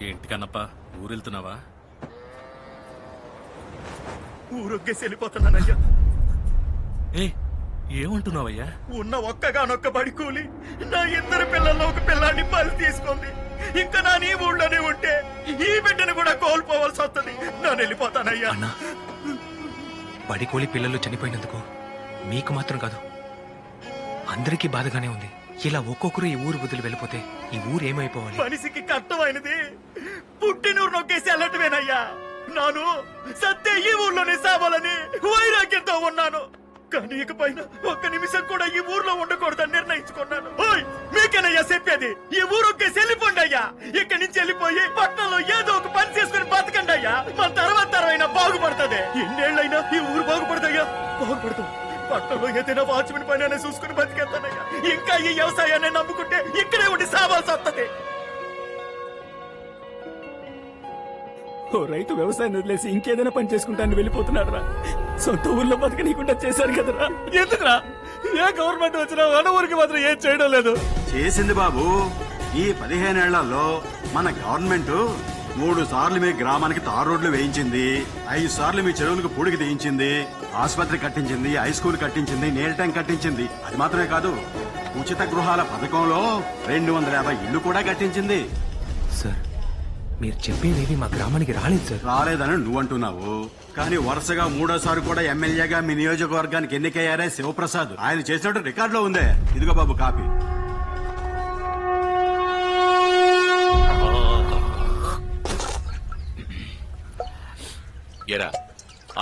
ఏంటి కన్నప్ప ఊరెళ్తున్నావా? ఊరొక్కేసి వెళ్ళిపోతున్నానయ్యా ఏ ఏమంటున్నావయ్యా? ఉన్న ఒక్కగానొక్క బడి కూలి నా ఇద్దరు పిల్లల్లో ఒక పిల్లాన్ని బలి తీసుకుంది ఇంకా నా నీ ఊళ్ళోనే ఉంటే ఈ బిడ్డను కూడా కోల్పోవాల్సి వస్తుంది. నేను వెళ్ళిపోతానయ్యా. అన్నా బడికోలి పిల్లలు చనిపోయినందుకు మీకు మాత్రం కాదు అందరికీ బాధగానే ఉంది. ఇలా ఒక్కొక్కరు ఈ ఊరు వదిలి వెళ్ళిపోతే ఈ ఊరేమైపోవాలి? మనిషికి కష్టమైనది. పుట్టినూరు నొక్కేసి వెళ్ళటమేనయ్యా నాను సత్య ఈ ఊర్లోనే సావాలని వైరాగ్యంతో ఉన్నాను. కానీ ఇకపైన ఒక్క నిమిషం కూడా ఈ ఊర్లో ఉండకూడదని నిర్ణయించుకున్నాను. ఓయ్ మీకేనయ్యా చెప్పేది? ఈ ఊరొక్కేసి వెళ్ళిపోండి అయ్యా. ఇక్కడి నుంచి వెళ్ళిపోయి పట్టణంలో ఏదో ఒక పని చేసుకుని బతకండి అయ్యా. మన తర్వాత తరమైనా బాగుపడుతుంది. ఎన్నేళ్ళైనా ఈ ఊరు బాగుపడదయ్యా బాగుపడుతుంది పట్టణంలో ఏదైనా వాచ్మెన్ పని అయినా చూసుకుని బతికేస్తానయ్యా. ఇంకా ఈ వ్యవసాయాన్ని నమ్ముకుంటే ఇక్కడే ఉండి సావాల్సి వస్తుంది. ఓ రైతు వ్యవసాయం వదిలేసి ఇంకేదైనా పని చేసుకుంటాను వెళ్ళిపోతున్నాడు రా సొంత ఊర్లో బతకనీయకుండా చేశారు కదరా. ఎందుకురా? ఏ గవర్నమెంట్ వచ్చినా మన ఊరికి మాత్రం ఏం చేయడం లేదు. చేసింది బాబు. ఈ పదిహేనేళ్ళలో మన గవర్నమెంట్ మూడు సార్లు మీ గ్రామానికి తారు రోడ్లు వేయించింది ఐదు సార్లు మీ చెరువులకు పూడికి తీయించింది ఆసుపత్రి కట్టించింది హై స్కూల్ కట్టించింది నీల్ ట్యాంక్ కట్టించింది. అది మాత్రమే కాదు ఉచిత గృహాల పథకంలో రెండు వందల యాభై ఇల్లు కూడా కట్టించింది. సార్ మీరు చెప్పేదేవి మా గ్రామానికి రాలేదు సార్. రాలేదని నువ్వంటున్నావు కానీ వరుసగా మూడోసారి కూడా ఎమ్మెల్యేగా మీ నియోజకవర్గానికి ఎన్నికయ్యారే శివప్రసాద్. ఆయన చేసినట్టు రికార్డులో ఉందే. ఇదిగో బాబు కాపీ. ఎరా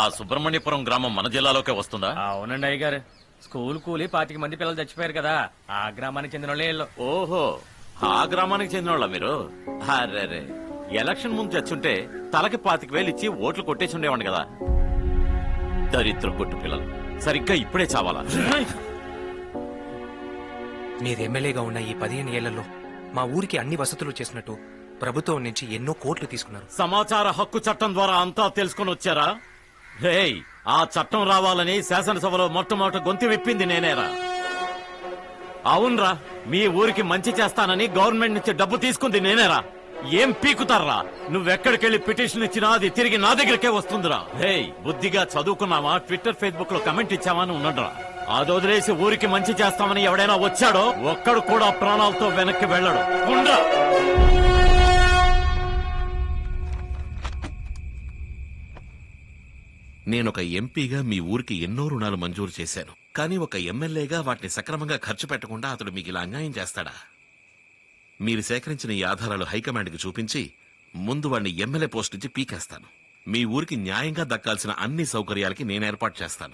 ఆ సుబ్రహ్మణ్యపురం గ్రామం మన జిల్లాలోకే వస్తుందా? అవునండి అయ్యగారు. స్కూల్ కూలి పాతిక మంది పిల్లలు చచ్చిపోయారు కదా. ఆ గ్రామానికి చెందిన వాళ్ళే వీళ్ళు. ఓహో ఆ గ్రామానికి చెందిన వాళ్ళ మీరు? అరే ఎలక్షన్ ముందు చచ్చుంటే తలకి పాతిక వేలు ఇచ్చి ఓట్లు కొట్టేసి ఉండేవాడి కదా. దరిద్ర కొట్టు పిల్లలు. సరిగ్గా ఇప్పుడే చావాలా? మీరు ఎమ్మెల్యేగా ఉన్న ఈ పదిహేను ఏళ్ళలో మా ఊరికి అన్ని వసతులు చేసినట్టు ప్రభుత్వం నుంచి ఎన్నో కోట్లు తీసుకున్నారు. సమాచార హక్కు చట్టం ద్వారా అంతా తెలుసుకొని వచ్చారా? రేయ్ ఆ చట్టం రావాలని శాసనసభలో మొట్టమొదట గొంతు విప్పింది నేనేరా. అవునరా మీ ఊరికి మంచి చేస్తానని గవర్నమెంట్ నుంచి డబ్బు తీసుకుంది నేనేరా. ఏం పీకుతారా నువ్వెక్కడికెళ్ళి పిటిషన్ ఇచ్చినా అది తిరిగి నా దగ్గరికే వస్తుందిరా. రేయ్ బుద్ధిగా చదువుకున్నావా? ట్విట్టర్ ఫేస్బుక్లో కమెంట్ ఇచ్చావని ఉన్నడ్రా అది వదిలేసి ఊరికి మంచి చేస్తామని ఎవడైనా వచ్చాడో ఒక్కడు కూడా ప్రాణాలతో వెనక్కి వెళ్ళడు. ఉండరా. నేనొక ఎంపీగా మీ ఊరికి ఎన్నో రుణాలు మంజూరు చేశాను. కానీ ఒక ఎమ్మెల్యేగా వాటిని సక్రమంగా ఖర్చు పెట్టకుండా అతడు మీకు ఇలా అన్యాయం చేస్తాడా? మీరు సేకరించిన ఈ ఆధారాలు హైకమాండ్కి చూపించి ముందు వాడిని ఎమ్మెల్యే పోస్ట్ నుంచి పీకేస్తాను. మీ ఊరికి న్యాయంగా దక్కాల్సిన అన్ని సౌకర్యాలకి నేను ఏర్పాటు చేస్తాను.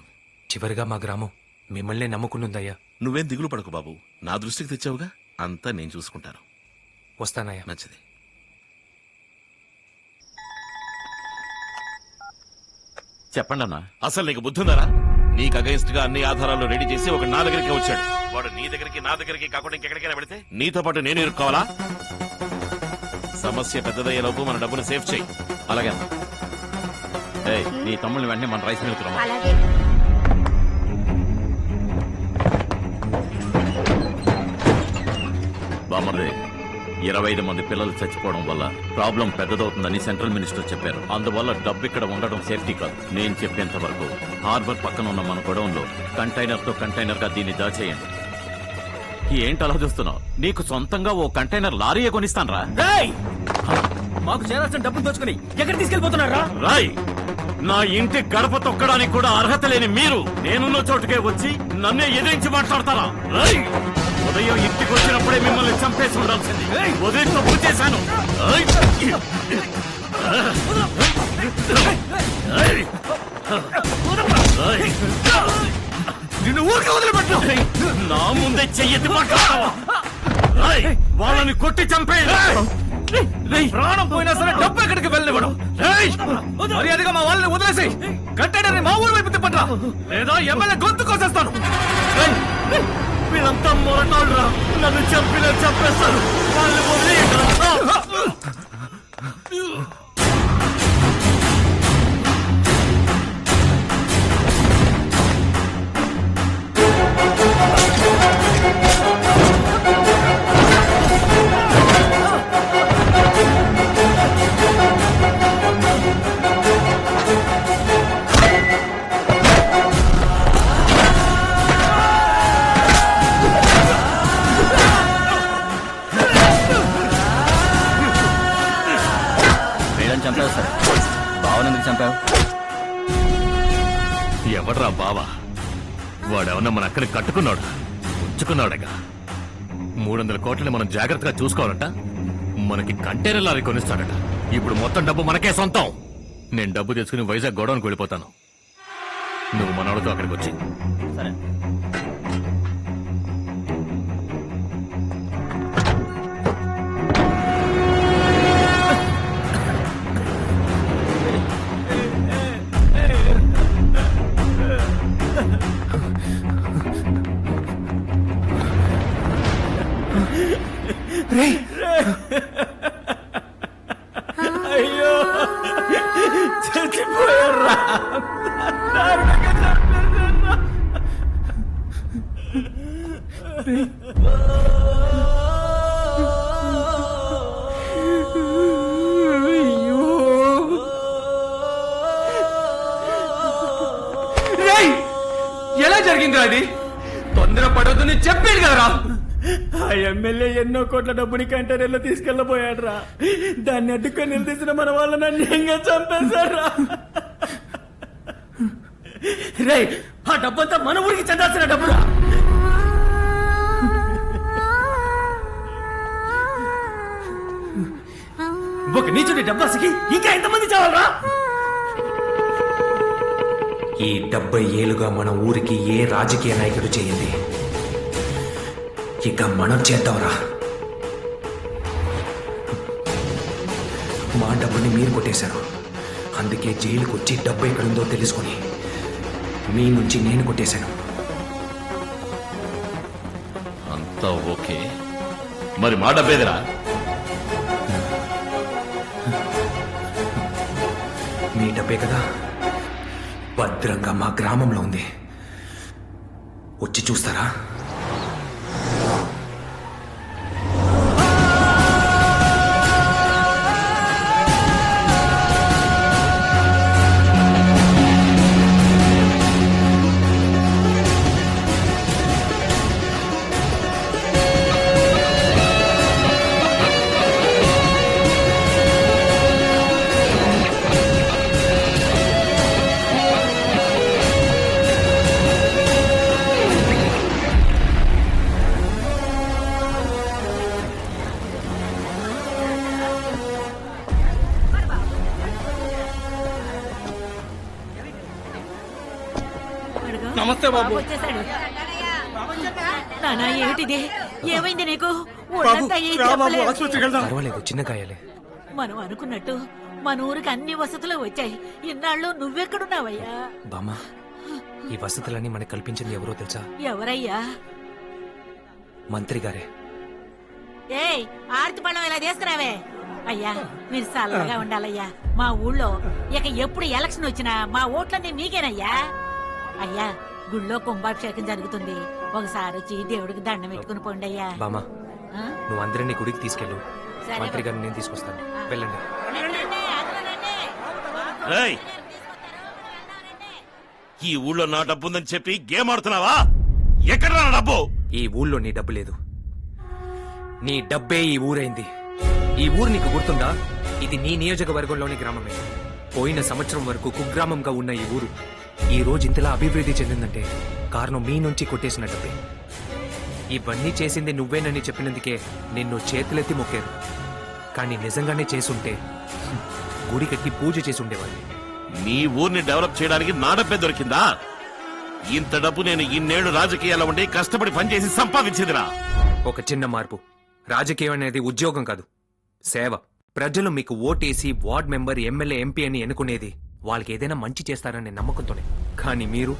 చివరిగా మా గ్రామం మిమ్మల్నే నమ్ముకునుందయ్యా నువ్వేం దిగులు పడకు బాబు. నా దృష్టికి తెచ్చావుగా? అంతా నేను చూసుకుంటాను. వస్తానయ్యా. మంచిది. చెప్పండి అన్నా అసలు నీకు బుద్ధుందరా? నీకు అగైన్స్ట్గా అన్ని ఆధారాలు రెడీ చేసి ఒక నా దగ్గరికి వచ్చాడు. వాడు నీ దగ్గరికి నా దగ్గరికి కాకుండా ఇంకెక్కడికైనా పెడితే నీతో పాటు నేను ఇరుక్కోవాలా? సమస్య పెద్దదయ్యేలోపు మన డబ్బును సేవ్ చేయి. అలాగే అన్న. ఏయ్, నీ తమ్ముళ్ళని వెంటనే మన రైస్ మిల్క్ రమ్మా అలాగే. బామ్మర్ది. ఇరవై ఐదు మంది పిల్లలు చచ్చిపోవడం వల్ల ప్రాబ్లం పెద్దదవుతుందని సెంట్రల్ మినిస్టర్ చెప్పారు. అందువల్ల డబ్బు ఇక్కడ ఉండడం సేఫ్టీ కాదు. నేను చెప్పేంత వరకు హార్బర్ పక్కన ఉన్న మన గొడవంలో కంటైనర్తో కంటైనర్గా దీన్ని దాచేయండి. ఏంటి అలా చూస్తున్నావు? నీకు సొంతంగా ఓ కంటైనర్ లారీ కొనిస్తాను రా రేయ్! మాకు చేరాల్సిన డబ్బులు దోచుకుని ఎక్కడ తీసుకెళ్ళిపోతున్నారా రాయ్! నా ఇంటి గడప తొక్కడానికి కూడా అర్హత లేని మీరు నేనున్న చోటుకే వచ్చి నన్నే ఎదిరించి మాట్లాడతారా? ఉదయం ఇంటికి వచ్చినప్పుడే మిమ్మల్ని చంపేసి ఉండాల్సింది. ఉదయం తప్పు చేశాను! నిన్ను ఊరికి వదిలిపెట్టు! నా ముందే చెయ్యెత్తి మాట్లాడతావా! వాళ్ళని కొట్టి చంపే ప్రాణం పోయినా సరే డబ్బు ఎక్కడికి వెళ్ళనివ్వడం మర్యాదగా మా వాళ్ళని వదిలేసి కట్టడని మా ఊరు వైపు తిప్పట్రా లేదా ఎమ్మెల్యే గొంతు కోసేస్తాను ఏయ్! వీళ్ళంతా మొరటాడురా నన్ను చంపిన చంపేస్తారు వాళ్ళు వదిలేయకురా. వాడేమన్నా మన అక్కడికి కట్టుకున్నాడు. ఉంచుకున్నాడగా. మూడు వందల కోట్లని మనం జాగ్రత్తగా చూసుకోవాలంట. మనకి కంటైనర్ లారీ కొనిస్తాడట. ఇప్పుడు మొత్తం డబ్బు మనకే సొంతం. నేను డబ్బు తెచ్చుకుని వైజాగ్ గోడౌన్కి వెళ్ళిపోతాను. నువ్వు మనోడితో అక్కడికి వచ్చి. సరే. అయ్యో. రేయ్! ఎలా జరిగిందిరా అది? తొందర పడొద్దని చెప్పాడు కదరా. ఆ ఎమ్మెల్యే ఎన్నో కోట్ల డబ్బుని కంటైనర్లో తీసుకెళ్ళబోయాడు రా దాన్ని అడ్డుకొని నిలదీసిన మన వాళ్ళని అన్యాయంగా చంపేశారా రే ఆ డబ్బంతా మన ఊరికి చెందాల్సిన డబ్బురా? ఒక నీచుడి డబ్బాసికి ఇంకా ఎంతమంది చావాలరా? ఈ డెబ్బై ఏళ్ళుగా మన ఊరికి ఏ రాజకీయ నాయకుడు చేయింది ఇక మనం చేద్దాంరా. మా డబ్బుని మీరు కొట్టేశారు. అందుకే జైలుకు వచ్చి డబ్బు ఎక్కడుందో తెలుసుకొని మీ నుంచి నేను కొట్టేశాను. అంతా ఓకే. మరి మా డబ్బేదిరా? మీ డబ్బే కదా? భద్రంగా మా గ్రామంలో ఉంది. వచ్చి చూస్తారా? నమస్తే బాబు. వచ్చేసాడు. నానా ఏమిటిది? ఏమైంది నీకు? ఒళ్ళంతా. పర్వాలేదు చిన్న గాయాలే. మనం అనుకున్నట్టు మన ఊరికి అన్ని వసతులు వచ్చాయి. ఇన్నాళ్ళు నువ్వెక్కడున్నావయ్యా? బామ్మ ఈ వసతులన్నీ మనకు కల్పించింది ఎవరో తెలుసా? ఎవరయ్యా? మంత్రి గారే. ఏయ్ ఆర్తి పళ్ళం ఇలా తీసుకురావే. అయ్యా మీరు చల్లగా ఉండాలయ్యా. మా ఊళ్ళో ఇక ఎప్పుడు ఎలక్షన్ వచ్చినా మా ఓట్లన్నీ మీకేనయ్యా? అయ్యా గుళ్ళో కుంభాభిషేకం జరుగుతుంది. ఒకసారి వచ్చి దేవుడికి దండం పెట్టుకుని పోండి అయ్యా. బామ్మ ఆ? నువ్వు అందరినీ గుడికి తీసుకెళ్ళు. సరే మంత్రి. గారిని నేను తీసుకొస్తాను. వెళ్ళండి. రండి. రేయ్ ఈ ఊళ్ళో నా డబ్బు ఉందని చెప్పి గేమ్ ఆడుతున్నావా? ఎక్కడ నా డబ్బు? ఈ ఊళ్ళో నీ డబ్బు లేదు. నీ డబ్బే ఈ ఊరైంది. ఈ ఊరు నీకు గుర్తుందా? ఇది నీ నియోజకవర్గంలోని గ్రామమే. పోయిన సంవత్సరం వరకు కుగ్రామంగా ఉన్న ఈ ఊరు ఈ రోజు ఇంతలా అభివృద్ధి చెందిందంటే కారణం మీ నుంచి కొట్టేసిన డబ్బే ఇవన్నీ చేసింది నువ్వేనని చెప్పినందుకే నిన్ను చేతులెత్తి మొక్కారు. కానీ నిజంగానే చేసుంటే గుడి కట్టి పూజ చేసి ఉండేవాడిని నీ ఊరిని డెవలప్ చేయడానికి నా డబ్బే దొరికిందా? ఇంత డబ్బు నేను ఇన్నేళ్ళు రాజకీయాల్లో ఉండి కష్టపడి పనిచేసి సంపాదించిందిరా. ఒక చిన్న మార్పు. రాజకీయం అనేది ఉద్యోగం కాదు. సేవ. ప్రజలు మీకు ఓటేసి వార్డ్ మెంబర్ ఎమ్మెల్యే ఎంపీ అని ఎన్నుకునేది వాళ్ళకి ఏదైనా మంచి చేస్తారనే నమ్మకంతోనే. కానీ మీరు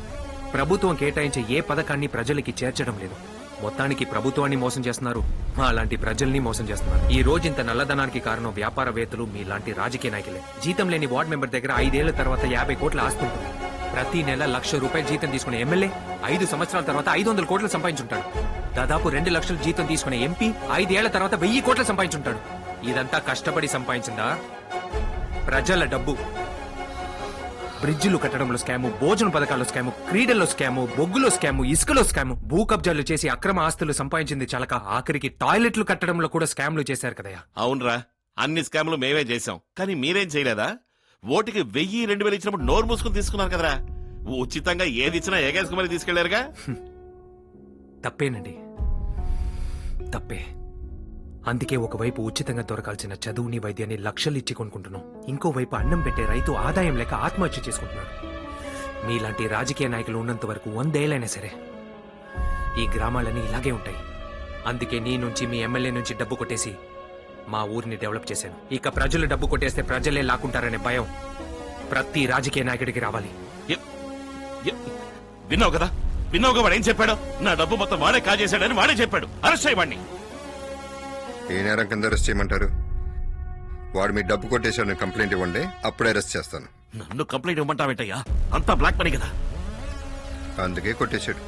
ప్రభుత్వం కేటాయించే ఏ పథకాన్ని ప్రజలకి చేర్చడం లేదు. మొత్తానికి ప్రభుత్వాన్ని మోసం చేస్తున్నారు అలాంటి ప్రజల్ని మోసం చేస్తున్నారు. ఈ రోజు ఇంత నల్లధనానికి కారణం వ్యాపారవేత్తలు మీలాంటి రాజకీయ నాయకులే. జీతం లేని వార్డ్ మెంబర్ దగ్గర ఐదేళ్ళ తర్వాత యాభై కోట్ల ఆస్తుంటుంది ప్రతి నెల లక్ష రూపాయలు జీతం తీసుకునే ఎమ్మెల్యే ఐదు సంవత్సరాల తర్వాత ఐదు వందల కోట్లు సంపాదించుంటాడు. దాదాపు రెండు లక్షల జీతం తీసుకునే ఎంపీ ఐదేళ్ళ తర్వాత వెయ్యి కోట్లు సంపాదించుంటాడు. ఇదంతా కష్టపడి సంపాదించిందా? ప్రజల డబ్బు. బ్రిడ్జిలు కట్టడంలో స్కాము భోజన పథకాల్లో స్కాము క్రీడల్లో స్కాము బొగ్గులో స్కాము ఇసుకలో స్కాము భూ కబ్జాలు చేసి అక్రమ ఆస్తులు సంపాదించింది చాలక. ఆఖరికి టాయిలెట్లు కట్టడంలో కూడా స్కామ్లు చేశారు కదయ్యా. అవునరా అన్ని స్కామ్లు మేమే చేశాం. కానీ మీరేం చేయలేదా? ఓటుకి వెయ్యి రెండు వేలు ఇచ్చినప్పుడు నోరు మూసుకుని తీసుకున్నారు కదరా. ఉచితంగా ఏది ఇచ్చినా ఏగేసుకు మరి తీసుకెళ్ళారుగా? తప్పేనండి. తప్పే. అందుకే ఒకవైపు ఉచితంగా దొరకాల్సిన చదువుని వైద్యాన్ని లక్షలు ఇచ్చి కొనుక్కుంటున్నాం. ఇంకోవైపు అన్నం పెట్టే రైతు ఆదాయం లేక ఆత్మహత్య చేసుకుంటున్నాడు. మీలాంటి రాజకీయ నాయకులు ఉన్నంత వరకు వందేళ్ళైనా సరే ఈ గ్రామాలన్నీ ఇలాగే ఉంటాయి. అందుకే నీ నుంచి మీ ఎమ్మెల్యే నుంచి డబ్బు కొట్టేసి మా ఊరిని డెవలప్ చేశాను. ఇక ప్రజలు డబ్బు కొట్టేస్తే ప్రజలే లాక్కుంటారనే భయం ప్రతి రాజకీయ నాయకుడికి రావాలి. విన్నావు కదా? విన్నావుగా వాడు ఏం చెప్పాడు? నా డబ్బు మొత్తం వాడే కాజేశాడని వాడే చెప్పాడు. అరెస్ట్ చేయవాడిని ఏ నేరం కింద అరెస్ట్ చేయమంటారు? వాడు మీ డబ్బు కొట్టేశాడని కంప్లైంట్ ఇవ్వండి అప్పుడే అరెస్ట్ చేస్తాను. నన్ను కంప్లైంట్ ఇవ్వమంటావేంటయ్యా? అంతా బ్లాక్ పని కదా. అందుకే కొట్టేశాడు.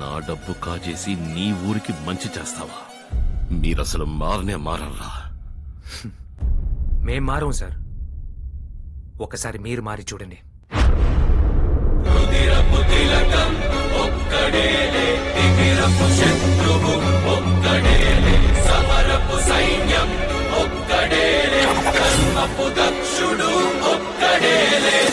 నా డబ్బు కాజేసి నీ ఊరికి మంచి చేస్తావా? మీరసలు మారనే మారరా మేం మారం సార్. ఒకసారి మీరు మారి చూడండి. తిలకం ఒక్కడేలే శత్రువు ఒక్కడేలే సమరపు సైన్యం ఒక్కడేలే ధర్మపు దక్షుడు ఒక్కడేలే